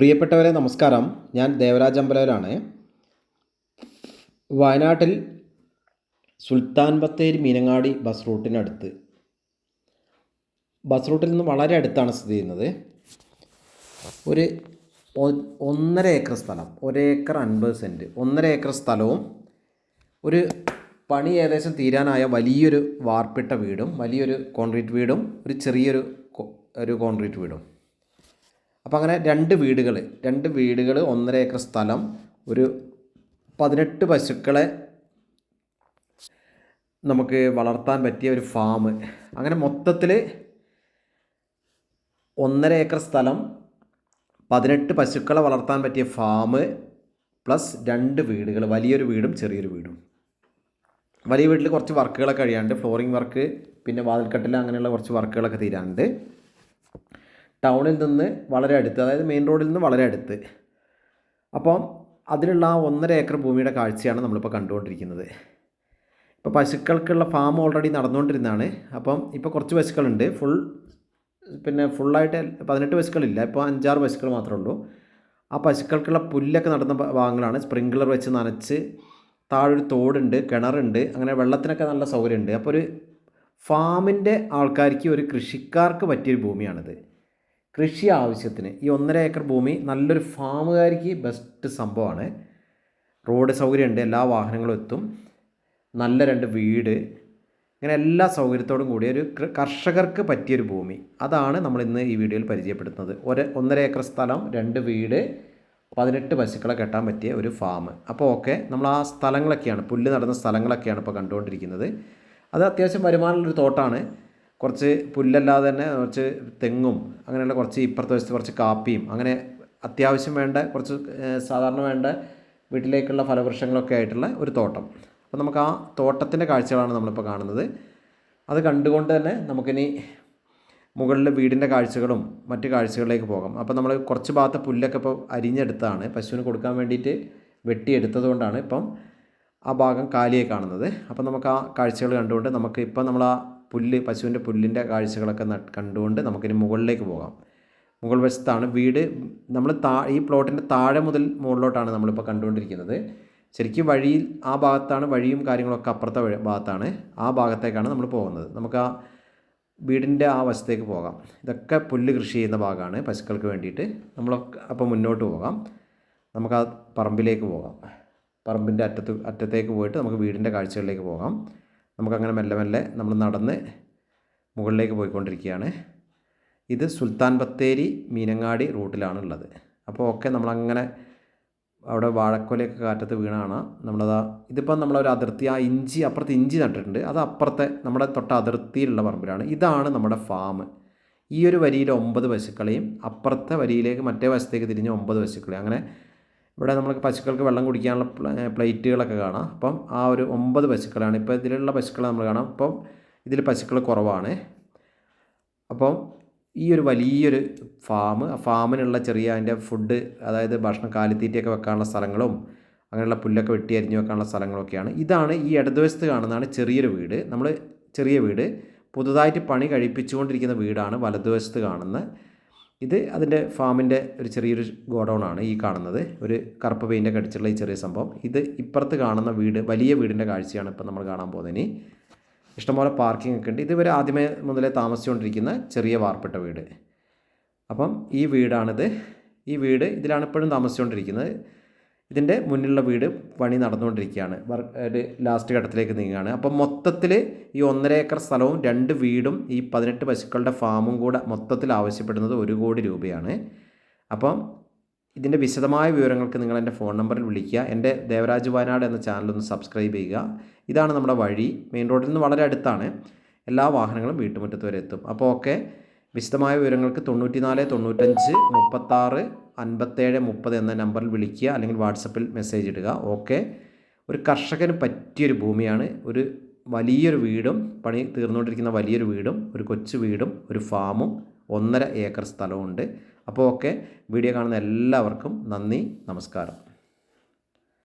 പ്രിയപ്പെട്ടവരെ നമസ്കാരം. ഞാൻ ദേവരാജ് അമ്പലവരാണ്. വയനാട്ടിൽ സുൽത്താൻ ബത്തേരി മീനങ്ങാടി ബസ് റൂട്ടിനടുത്ത്. ബസ് റൂട്ടിൽ നിന്ന് വളരെ അടുത്താണ് സ്ഥിതി ചെയ്യുന്നത്. ഒരു ഒന്നര ഏക്കർ സ്ഥലം ഒരേക്കർ അൻപത് സെന്റ് ഒന്നര ഏക്കർ സ്ഥലവും ഒരു പണി ഏകദേശം തീരാനായ വലിയൊരു വാർപ്പിട്ട വീടും വലിയൊരു കോൺക്രീറ്റ് വീടും ഒരു ചെറിയൊരു ഒരു കോൺക്രീറ്റ് വീടും. അപ്പോൾ അങ്ങനെ രണ്ട് വീടുകൾ രണ്ട് വീടുകൾ ഒന്നര ഏക്കർ സ്ഥലം ഒരു പതിനെട്ട് പശുക്കളെ നമുക്ക് വളർത്താൻ പറ്റിയ ഒരു ഫാം അങ്ങനെ മൊത്തത്തിൽ ഒന്നര ഏക്കർ സ്ഥലം പതിനെട്ട് പശുക്കളെ വളർത്താൻ പറ്റിയ ഫാം പ്ലസ് രണ്ട് വീടുകൾ വലിയൊരു വീടും ചെറിയൊരു വീടും. വലിയ വീട്ടിൽ കുറച്ച് വർക്കുകളൊക്കെ കഴിയാണ്ട് ഫ്ലോറിംഗ് വർക്ക് പിന്നെ വാതിൽക്കട്ടിൽ അങ്ങനെയുള്ള കുറച്ച് വർക്കുകളൊക്കെ തീരാനുണ്ട്. ടൗണിൽ നിന്ന് വളരെ അടുത്ത് അതായത് മെയിൻ റോഡിൽ നിന്ന് വളരെ അടുത്ത്. അപ്പം അതിനുള്ള ആ ഒന്നര ഏക്കർ ഭൂമിയുടെ കാഴ്ചയാണ് നമ്മളിപ്പോൾ കണ്ടുകൊണ്ടിരിക്കുന്നത്. ഇപ്പോൾ പശുക്കൾക്കുള്ള ഫാം ഓൾറെഡി നടന്നുകൊണ്ടിരുന്നതാണ്. അപ്പം ഇപ്പോൾ കുറച്ച് പശുക്കളുണ്ട്. ഫുൾ പിന്നെ ഫുള്ളായിട്ട് പതിനെട്ട് പശുക്കളില്ല. ഇപ്പോൾ അഞ്ചാറ് പശുക്കൾ മാത്രമേ ഉള്ളൂ. ആ പശുക്കൾക്കുള്ള പുല്ലൊക്കെ നടന്ന ഭാഗങ്ങളാണ്. സ്പ്രിങ്ക്ലർ വെച്ച് നനച്ച് താഴൊരു തോടുണ്ട് കിണറുണ്ട് അങ്ങനെ വെള്ളത്തിനൊക്കെ നല്ല സൗകര്യമുണ്ട്. അപ്പോൾ ഒരു ഫാമിന്റെ ആൾക്കാർക്ക് ഒരു കൃഷിക്കാർക്ക് പറ്റിയൊരു ഭൂമിയാണിത്. കൃഷി ആവശ്യത്തിന് ഈ ഒന്നര ഏക്കർ ഭൂമി നല്ലൊരു ഫാമുകാരിക്ക് ബെസ്റ്റ് സംഭവമാണ്. റോഡ് സൗകര്യമുണ്ട് എല്ലാ വാഹനങ്ങളും എത്തും. നല്ല രണ്ട് വീട്. ഇങ്ങനെ എല്ലാ സൗകര്യത്തോടും കൂടി ഒരു കർഷകർക്ക് പറ്റിയൊരു ഭൂമി. അതാണ് നമ്മൾ ഇന്ന് ഈ വീഡിയോയിൽ പരിചയപ്പെടുത്തുന്നത്. ഒരു ഒന്നര ഏക്കർ സ്ഥലം രണ്ട് വീട് പതിനെട്ട് പശുക്കളെ കെട്ടാൻ പറ്റിയ ഒരു ഫാം. അപ്പോൾ ഓക്കെ നമ്മൾ ആ സ്ഥലങ്ങളൊക്കെയാണ് പുല്ല് നടന്ന സ്ഥലങ്ങളൊക്കെയാണ് ഇപ്പോൾ കണ്ടുകൊണ്ടിരിക്കുന്നത്. അത് അത്യാവശ്യം വരുമാനമുള്ളൊരു തോട്ടാണ്. കുറച്ച് പുല്ലല്ലാതെ തന്നെ കുറച്ച് തെങ്ങും അങ്ങനെയുള്ള കുറച്ച് ഇപ്പുറത്തെ വശത്ത് കുറച്ച് കാപ്പിയും അങ്ങനെ അത്യാവശ്യം വേണ്ട കുറച്ച് സാധാരണ വേണ്ട വീട്ടിലേക്കുള്ള ഫലവൃക്ഷങ്ങളൊക്കെ ആയിട്ടുള്ള ഒരു തോട്ടം. അപ്പോൾ നമുക്ക് ആ തോട്ടത്തിന്റെ കാഴ്ചകളാണ് നമ്മളിപ്പോൾ കാണുന്നത്. അത് കണ്ടുകൊണ്ട് തന്നെ നമുക്കിനി മുകളിൽ വീടിന്റെ കാഴ്ചകളും മറ്റ് കാഴ്ചകളിലേക്ക് പോകാം. അപ്പോൾ നമ്മൾ കുറച്ച് ഭാഗത്ത് പുല്ലൊക്കെ ഇപ്പോൾ അരിഞ്ഞെടുത്താണ്. പശുവിന് കൊടുക്കാൻ വേണ്ടിയിട്ട് വെട്ടിയെടുത്തത് കൊണ്ടാണ് ഇപ്പം ആ ഭാഗം കാലിയായി കാണുന്നത്. അപ്പോൾ നമുക്ക് ആ കാഴ്ചകൾ കണ്ടുകൊണ്ട് നമുക്ക് ഇപ്പം നമ്മൾ ആ പുല്ല് പശുവിന്റെ പുല്ലിന്റെ കാഴ്ചകളൊക്കെ കണ്ടുകൊണ്ട് നമുക്കിനി മുകളിലേക്ക് പോകാം. മുകൾ വശത്താണ് വീട്. നമ്മൾ താ ഈ പ്ലോട്ടിന്റെ താഴെ മുതൽ മുകളിലോട്ടാണ് നമ്മളിപ്പോൾ കണ്ടുകൊണ്ടിരിക്കുന്നത്. ശരിക്കും വഴിയിൽ ആ ഭാഗത്താണ് വഴിയും കാര്യങ്ങളൊക്കെ അപ്പുറത്തെ ഭാഗത്താണ്. ആ ഭാഗത്തേക്കാണ് നമ്മൾ പോകുന്നത്. നമുക്ക് ആ വീടിന്റെ ആ വശത്തേക്ക് പോകാം. ഇതൊക്കെ പുല്ല് കൃഷി ചെയ്യുന്ന ഭാഗമാണ് പശുക്കൾക്ക് വേണ്ടിയിട്ട്. നമ്മളൊക്കെ അപ്പോൾ മുന്നോട്ട് പോകാം. നമുക്ക് ആ പറമ്പിലേക്ക് പോകാം. പറമ്പിന്റെ അറ്റത്ത് അറ്റത്തേക്ക് പോയിട്ട് നമുക്ക് വീടിന്റെ കാഴ്ചകളിലേക്ക് പോകാം. നമുക്കങ്ങനെ മെല്ലെ മെല്ലെ നമ്മൾ നടന്ന് മുകളിലേക്ക് പോയിക്കൊണ്ടിരിക്കുകയാണ്. ഇത് സുൽത്താൻ ബത്തേരി മീനങ്ങാടി റൂട്ടിലാണ് ഉള്ളത് അപ്പോൾ ഓക്കെ നമ്മളങ്ങനെ അവിടെ വാഴക്കൊലയൊക്കെ കാറ്റത്ത് വീണാണ് നമ്മളതാ ഇതിപ്പം നമ്മളൊരു അതിർത്തി ആ ഇഞ്ചി അപ്പുറത്ത് ഇഞ്ചി നട്ടിട്ടുണ്ട്. അത് അപ്പുറത്തെ നമ്മുടെ തൊട്ട അതിർത്തിയിലുള്ള പറമ്പിലാണ്. ഇതാണ് നമ്മുടെ ഫാം. ഈ ഒരു വരിയിൽ ഒമ്പത് പശുക്കളെയും അപ്പുറത്തെ വരിയിലേക്ക് മറ്റേ വശത്തേക്ക് തിരിഞ്ഞ് ഒമ്പത് പശുക്കളെയും. അങ്ങനെ ഇവിടെ നമുക്ക് പശുക്കൾക്ക് വെള്ളം കുടിക്കാനുള്ള പ്ല- പ്ലേറ്റുകളൊക്കെ കാണാം. അപ്പം ആ ഒരു ഒമ്പത് പശുക്കളാണ്. ഇപ്പോൾ ഇതിലുള്ള പശുക്കളെ നമ്മൾ കാണാം. അപ്പം ഇതിൽ പശുക്കൾ കുറവാണ്. അപ്പം ഈ ഒരു വലിയൊരു ഫാം ആ ഫാമിനുള്ള ചെറിയ അതിന്റെ ഫുഡ് അതായത് ഭക്ഷണം കാലിത്തീറ്റയൊക്കെ വെക്കാനുള്ള സ്ഥലങ്ങളും അങ്ങനെയുള്ള പുല്ലൊക്കെ വെട്ടി അരിഞ്ഞ് വെക്കാനുള്ള സ്ഥലങ്ങളൊക്കെയാണ്. ഇതാണ് ഈ ഇടതുവശത്ത് കാണുന്നതാണ് ചെറിയൊരു വീട്. നമ്മൾ ചെറിയ വീട്. പുതുതായിട്ട് പണി കഴിപ്പിച്ചുകൊണ്ടിരിക്കുന്ന വീടാണ് വലതുവശത്ത് കാണുന്ന ഇത് അതിന്റെ ഫാമിന്റെ ഒരു ചെറിയൊരു ഗോഡൗൺ ആണ് ഈ കാണുന്നത്. ഒരു കറുപ്പ് പെയിന്റൊക്കെ അടിച്ചുള്ള ഈ ചെറിയ സംഭവം. ഇത് ഇപ്പുറത്ത് കാണുന്ന വീട് വലിയ വീടിന്റെ കാഴ്ചയാണ് ഇപ്പം നമ്മൾ കാണാൻ പോകുന്നത് ഇനി. ഇഷ്ടംപോലെ പാർക്കിംഗ് ഒക്കെ ഉണ്ട്. ഇതുവരെ ആദ്യമേ മുതലേ താമസിച്ചുകൊണ്ടിരിക്കുന്ന ചെറിയ വാർപ്പിട്ട വീട്. അപ്പം ഈ വീടാണിത്. ഈ വീട് ഇതിലാണ് ഇപ്പോഴും താമസിച്ചുകൊണ്ടിരിക്കുന്നത്. ഇതിന്റെ മുന്നിലുള്ള വീട് പണി നടന്നുകൊണ്ടിരിക്കുകയാണ്. ലാസ്റ്റ് ഘട്ടത്തിലേക്ക് നീങ്ങുകയാണ്. അപ്പം മൊത്തത്തിൽ ഈ ഒന്നര ഏക്കർ സ്ഥലവും രണ്ട് വീടും ഈ പതിനെട്ട് പശുക്കളുടെ ഫാമും കൂടെ മൊത്തത്തിൽ ആവശ്യപ്പെടുന്നത് ഒരു കോടി രൂപയാണ്. അപ്പം ഇതിന്റെ വിശദമായ വിവരങ്ങൾക്ക് നിങ്ങൾ എന്റെ ഫോൺ നമ്പറിൽ വിളിക്കുക. എന്റെ ദേവരാജ് വയനാട് എന്ന ചാനൽ ഒന്ന് സബ്സ്ക്രൈബ് ചെയ്യുക. ഇതാണ് നമ്മുടെ വഴി. മെയിൻ റോഡിൽ നിന്ന് വളരെ അടുത്താണ്. എല്ലാ വാഹനങ്ങളും വീട്ടുമുറ്റത്ത് വരെ എത്തും. അപ്പോൾ ഓക്കെ. വിശദമായ വിവരങ്ങൾക്ക് തൊണ്ണൂറ്റി നാല് തൊണ്ണൂറ്റഞ്ച് മുപ്പത്താറ് അൻപത്തേഴ് മുപ്പത് എന്ന നമ്പറിൽ വിളിക്കുക അല്ലെങ്കിൽ വാട്സപ്പിൽ മെസ്സേജ് ഇടുക. ഓക്കെ? ഒരു കർഷകന് പറ്റിയൊരു ഭൂമിയാണ്. ഒരു വലിയൊരു വീടും പണി തീർന്നുകൊണ്ടിരിക്കുന്ന വലിയൊരു വീടും ഒരു കൊച്ചു വീടും ഒരു ഫാമും ഒന്നര ഏക്കർ സ്ഥലവും ഉണ്ട് അപ്പോൾ ഓക്കെ? വീഡിയോ കാണുന്ന എല്ലാവർക്കും നന്ദി നമസ്കാരം.